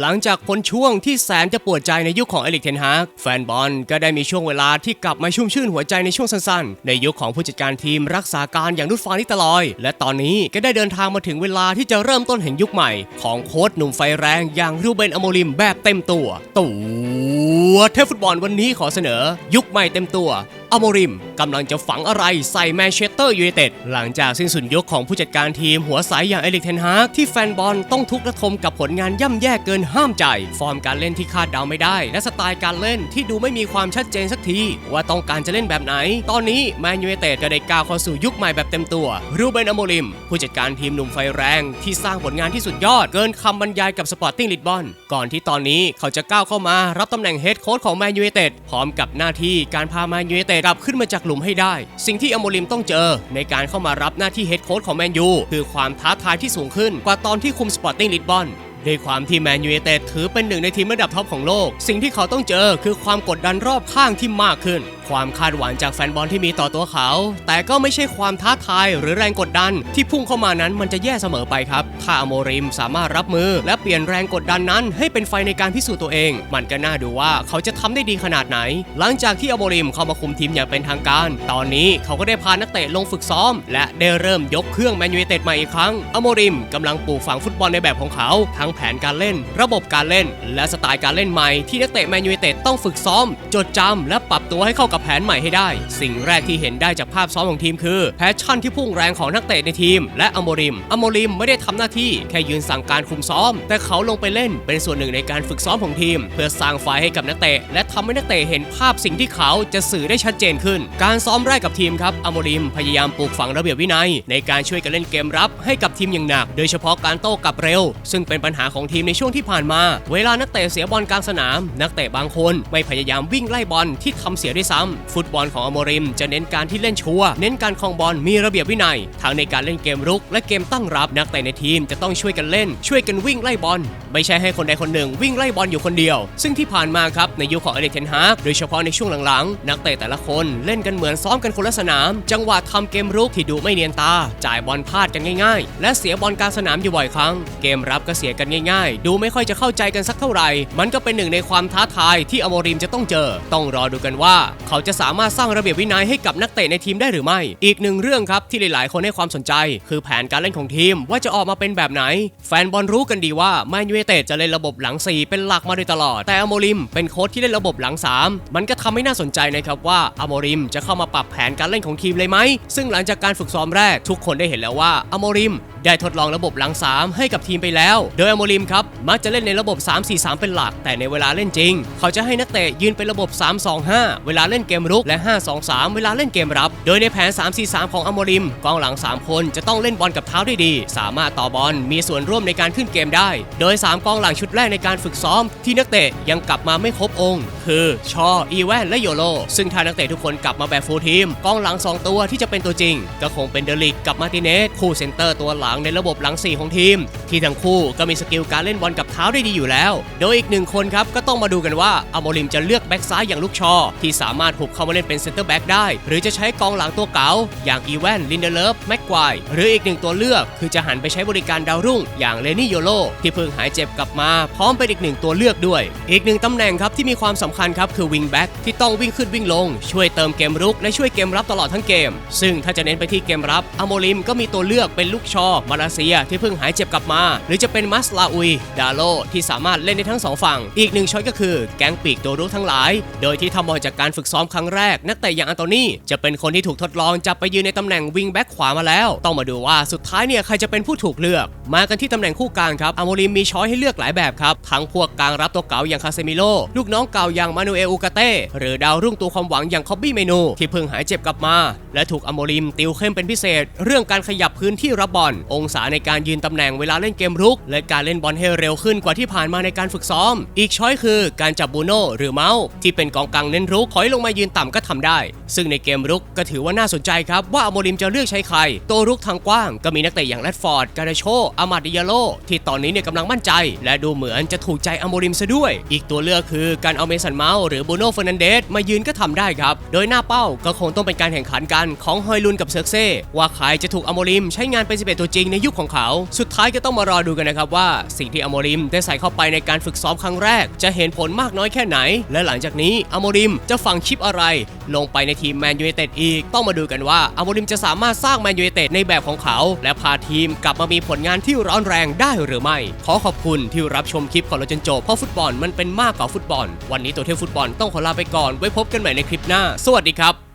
หลังจากพ้นช่วงที่แสนจะปวดใจในยุคของเอลิกเทนฮากแฟนบอลก็ได้มีช่วงเวลาที่กลับมาชุ่มชื่นหัวใจในช่วงสั้นๆ ในยุคของผู้จัดการทีมรักษาการอย่างนุชฟานิตลอย และตอนนี้ก็ได้เดินทางมาถึงเวลาที่จะเริ่มต้นแห่งยุคใหม่ ของโค้ชหนุ่มไฟแรงอย่างรูเบนอโมริมแบบเต็มตัว ตัวเทฟุตบอลวันนี้ขอเสนอ ยุคใหม่เต็มตัว อโมริมกำลังจะฝังอะไรใส่แมนเชสเตอร์ยูไนเต็ดหลังจากสิ้นสุดยุคของผู้จัดการทีมหัวสายอย่างเอริกเทนฮากที่แฟนบอลต้องทุกข์ระทมกับผลงานย่ำแย่เกินห้ามใจ ฟอร์มการเล่นที่คาดเดาไม่ได้ และสไตล์การเล่นที่ดูไม่มีความชัดเจนสักที ว่าต้องการจะเล่นแบบไหน ตอนนี้แมนยูไนเต็ดก็ได้ก้าวเข้าสู่ยุคใหม่แบบเต็มตัว รูเบนอโมริม ผู้จัดการทีมหนุ่มไฟแรงที่สร้างผลงานที่สุดยอด เกินคำบรรยายกับสปอร์ติ้งลิสบอนก่อนที่ตอนนี้เขาจะก้าวเข้ามารับตำแหน่งเฮดโค้ชของแมนยูไนเต็ดพร้อมกับหน้าที่การพาแมนยูไนเต็ดกลับขึ้นมาจากหลุมให้ได้ สิ่งที่อโมลิมต้องเจอ ในการเข้ามารับหน้าที่เฮดโค้ชของแมนยูคือความท้าทายที่สูงขึ้นกว่าตอนที่คุมสปอร์ติ้งลิสบอนด้วยความที่แมนยูเอเต็ดถือเป็นหนึ่งในทีมระดับท็อปของโลก สิ่งที่เขาต้องเจอคือความกดดันรอบข้างที่มากขึ้นความคาดหวังจากแฟนบอลที่มีต่อตัวเขา แต่ก็ไม่ใช่ความท้าทายหรือแรงกดดัน ที่พุ่งเข้ามานั้นมันจะแย่เสมอไปครับถ้าอโมริมสามารถรับมือ และเปลี่ยนแรงกดดันนั้นให้เป็นไฟในการพิสูจน์ตัวเอง มันก็น่าดูว่าเขาจะทำได้ดีขนาดไหน หลังจากที่อโมริมเข้ามาคุมทีมอย่างเป็นทางการ ตอนนี้เขาก็ได้พานักเตะลงฝึกซ้อม และได้เริ่มยกเครื่องแมนยูเต็ดใหม่อีกครั้งอโมริมกำลังปลูกฝังฟุตบอลในแบบของเขา ทั้งแผนการเล่น ระบบการเล่น และสไตล์การเล่นใหม่ที่นักเตะแมนยูเต็ดต้องฝึกซ้อม จดจำและปรับตัวให้เข้ากับแผนใหม่ให้ได้ สิ่งแรกที่เห็นได้จากภาพซ้อมของทีมคือแพชชั่นที่พุ่งแรงของนักเตะในทีม และอโมริม อโมริมไม่ได้ทำหน้าที่แค่ยืนสั่งการคุมซ้อม แต่เขาลงไปเล่นเป็นส่วนหนึ่งในการฝึกซ้อมของทีม เพื่อสร้างไฟให้กับนักเตะและทำให้นักเตะเห็นภาพสิ่งที่เขาจะสื่อได้ชัดเจนขึ้น การซ้อมแรกกับทีมครับอโมริมพยายามปลูกฝังระเบียบวินัย ในการช่วยกันเล่นเกมรับให้กับทีมอย่างหนัก โดยเฉพาะการโต้กลับเร็ว ซึ่งเป็นปัญหาของทีมในช่วงที่ผ่านมา เวลานักเตะเสียบอลกลางสนาม นักเตะบางคนไม่พยายามวิ่งไล่บอลที่ทำเสียด้วยซ้ำฟุตบอลของอโมริม จะเน้นการที่เล่นชัวร์เน้นการครองบอลมีระเบียบวินัยทั้งในการเล่นเกมรุก และเกมตั้งรับนักเตะในทีมจะต้องช่วยกันเล่น ช่วยกันวิ่งไล่บอล ไม่ใช่ให้คนใดคนหนึ่งวิ่งไล่บอลอยู่คนเดียว ซึ่งที่ผ่านมาครับในยุคของเอเดกเทนฮากโดยเฉพาะในช่วงหลังๆ นักเตะแต่ละคนเล่นกันเหมือนซ้อมกันคนละสนาม จังหวะทำเกมรุกที่ดูไม่เนียนตา จ่ายบอลพลาดกันง่าย ๆ และเสียบอลกลางสนามอยู่บ่อยครั้ง เกมรับก็เสียกันง่าย ๆ ดูไม่ค่อยจะเข้าใจกันสักเท่าไหร่ มันก็เป็นหนึ่งในความท้าทายที่อโมริมจะต้องเจอ ต้องรอดูกันว่าเขาจะสามารถสร้างระเบียบวินัยให้กับนักเตะในทีมได้หรือไม่ อีกหนึ่งเรื่องครับที่หลาย ๆ คนให้ความสนใจ คือแผนการเล่นของทีมว่าจะออกมาเป็นแบบไหน แฟนบอลรู้กันดีว่าแมนยูไนเต็ดจะเล่นระบบหลัง 4 เป็นหลักมาโดยตลอด แต่อโมริมเป็นโค้ชที่เล่นระบบหลัง 3 มันก็ทำให้น่าสนใจนะครับว่าอโมริมจะเข้ามาปรับแผนการเล่นของทีมเลยไหมซึ่งหลังจากการฝึกซ้อมแรกทุกคนได้เห็นแล้วว่าอโมริม ได้ทดลองระบบหลัง 3 ให้กับทีมไปแล้ว โดยอโมริมครับมักจะเล่นในระบบ 3-4-3 เป็นหลัก แต่ในเวลาเล่นจริง เขาจะให้นักเตะยืนเป็นระบบ 3-2-5 เวลาเล่นเกมรุกและ 5-2-3 เวลาเล่นเกมรับ โดยในแผน 3-4-3 ของอโมริมกองหลัง 3 คนจะต้องเล่นบอลกับเท้าได้ดี สามารถต่อบอลมีส่วนร่วมในการขึ้นเกมได้ โดย 3 กองหลังชุดแรกในการฝึกซ้อม ที่นักเตะยังกลับมาไม่ครบองค์ คือชออีแวนและโยโลซึ่งถ้านักเตะทุกคนกลับมาแบบฟูลทีมกองหลัง 2 ตัวที่จะเป็นตัวจริง ก็คงเป็นเดลิกกับมาติเนสคู่เซนเตอร์ตัวหลังในระบบหลัง4ของทีม ที่ทั้งคู่ก็มีสกิลการเล่นบอลกับเท้าได้ดีอยู่แล้ว โดยอีกหนึ่งคนครับก็ต้องมาดูกันว่าอโมริมจะเลือกแบ็กซ้ายอย่างลูกชอ ที่สามารถหุบเข้ามาเล่นเป็นเซนเตอร์แบ็กได้ หรือจะใช้กองหลังตัวเก๋าอย่างอีแวนลินเดเลฟแม็กควายหรืออีกหนึ่งตัวเลือกคือจะหันไปใช้บริการดาวรุ่ง อย่างเลนี่โยโลที่เพิ่งหายเจ็บกลับมา พร้อมเป็นอีกหนึ่งตัวเลือกด้วย อีกหนึ่งตำแหน่งครับที่มีความสำคัญครับคือวิงแบ็กที่ต้องวิ่งขึ้นวิ่งลง ช่วยเติมเกมรุกและช่วยเกมรับตลอดทั้งเกม ซึ่งถ้าจะเน้นไปที่เกมรับอโมริมก็มีตัวเลือกเป็นลูกชอมาเลเซียที่เพิ่งหายเจ็บกลับมา หรือจะเป็นมัสลาอุย ดาโล ที่สามารถเล่นได้ทั้งสองฝั่ง อีกหนึ่งช้อยก็คือแก๊งปีกตัวรุกทั้งหลาย โดยที่ทำบอลจากการฝึกซ้อมครั้งแรก นักเตะอย่างอันโตนี่จะเป็นคนที่ถูกทดลองจับไปยืนในตำแหน่งวิงแบ็กขวามาแล้ว ต้องมาดูว่าสุดท้ายเนี่ยใครจะเป็นผู้ถูกเลือก มากันที่ตำแหน่งคู่กลางครับอโมริมมีช้อยให้เลือกหลายแบบครับทั้งพวกกลางรับตัวเก่าอย่างคาเซมิโลลูกน้องเก่าอย่างมานูเอลอูกาเต้หรือดาวรุ่งตัวความหวังอย่างคอบบี้เมนูที่เพิ่งหายเจ็บกลับมา และถูกอโมริมติวเข้มเป็นพิเศษ เรื่องการขยับพื้นที่รับบอลองศาในการยืนตำแหน่งเวลาเล่นเกมรุก และการเล่นบอลให้เร็วขึ้นกว่าที่ผ่านมาในการฝึกซ้อม อีกช้อยคือการจับบูโน่หรือเมาส์ที่เป็นกองกลางเน้นรุกถอยลงมายืนต่ำก็ทำได้ ซึ่งในเกมรุกก็ถือว่าน่าสนใจครับว่าอโมริมจะเลือกใช้ใคร ตัวรุกทางกว้างก็มีนักเตะอย่างแรดฟอร์ด การาโชอามาดิยาโลที่ตอนนี้เนี่ยกำลังมั่นใจ และดูเหมือนจะถูกใจอโมริมซะด้วย อีกตัวเลือกคือการเอาเมสันเมาส์หรือบูโน่เฟอร์นันเดสมายืนก็ทำได้ครับ โดยหน้าเป้าก็คงต้องเป็นการแข่งขันกันของฮอยลุนกับเซิร์เซ่ว่าใครจะถูกอโมริมใช้งานเป็น11ตัวจริงริงๆในยุคของเขา สุดท้ายก็ต้องมารอดูกันนะครับว่า สิ่งที่อโมริมได้ใส่เข้าไปในการฝึกซ้อมครั้งแรก จะเห็นผลมากน้อยแค่ไหน และหลังจากนี้อโมริมจะฝังชิปอะไร ลงไปในทีมแมนยูไนเต็ดอีก ต้องมาดูกันว่าอโมริมจะสามารถสร้างแมนยูไนเต็ดในแบบของเขา และพาทีมกลับมามีผลงานที่ร้อนแรงได้หรือไม่ ขอขอบคุณที่รับชมคลิปของเราจนจบเพราะฟุตบอลมันเป็นมากกว่าฟุตบอล วันนี้ตัวเทพฟุตบอลต้องขอลาไปก่อนไว้พบกันใหม่ในคลิปหน้า สวัสดีครับ